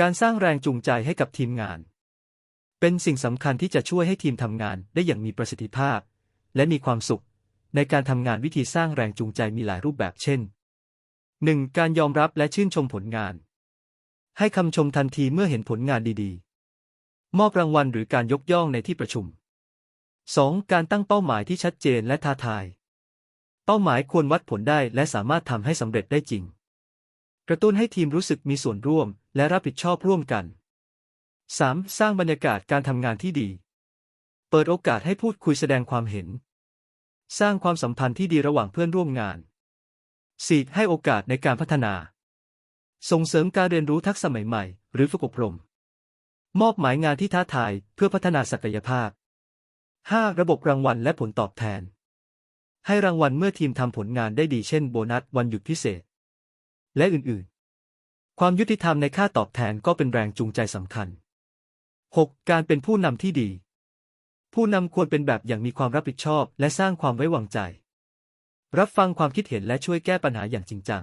การสร้างแรงจูงใจให้กับทีมงาน เป็นสิ่งสำคัญที่จะช่วยให้ทีมทำงานได้อย่างมีประสิทธิภาพ และมีความสุข ในการทำงานวิธีสร้างแรงจูงใจมีหลายรูปแบบเช่น 1. การยอมรับและชื่นชมผลงาน ให้คำชมทันทีเมื่อเห็นผลงานดีๆ มอบรางวัลหรือการยกย่องในที่ประชุม 2. การตั้งเป้าหมายที่ชัดเจนและท้าทาย เป้าหมายควรวัดผลได้และสามารถทำให้สำเร็จได้จริง กระตุ้นให้ทีมรู้สึกมีส่วนร่วม และรับผิดชอบร่วมกัน 3. สร้างบรรยากาศการทำงานที่ดี เปิดโอกาสให้พูดคุยแสดงความเห็น สร้างความสัมพันธ์ที่ดีระหว่างเพื่อนร่วมงาน 4. ให้โอกาสในการพัฒนา ส่งเสริมการเรียนรู้ทักษะใหม่ๆ หรือฝึกอบรม มอบหมายงานที่ท้าทายเพื่อพัฒนาศักยภาพ 5. ระบบรางวัลและผลตอบแทน ให้รางวัลเมื่อทีมทำผลงานได้ดีเช่นโบนัสวันหยุดพิเศษ และอื่นๆ ความยุติธรรมในค่าตอบแทนก็เป็นแรงจูงใจสำคัญ 6. การเป็นผู้นำที่ดี ผู้นำควรเป็นแบบอย่างมีความรับผิดชอบ และสร้างความไว้วางใจ รับฟังความคิดเห็นและช่วยแก้ปัญหาอย่างจริงจัง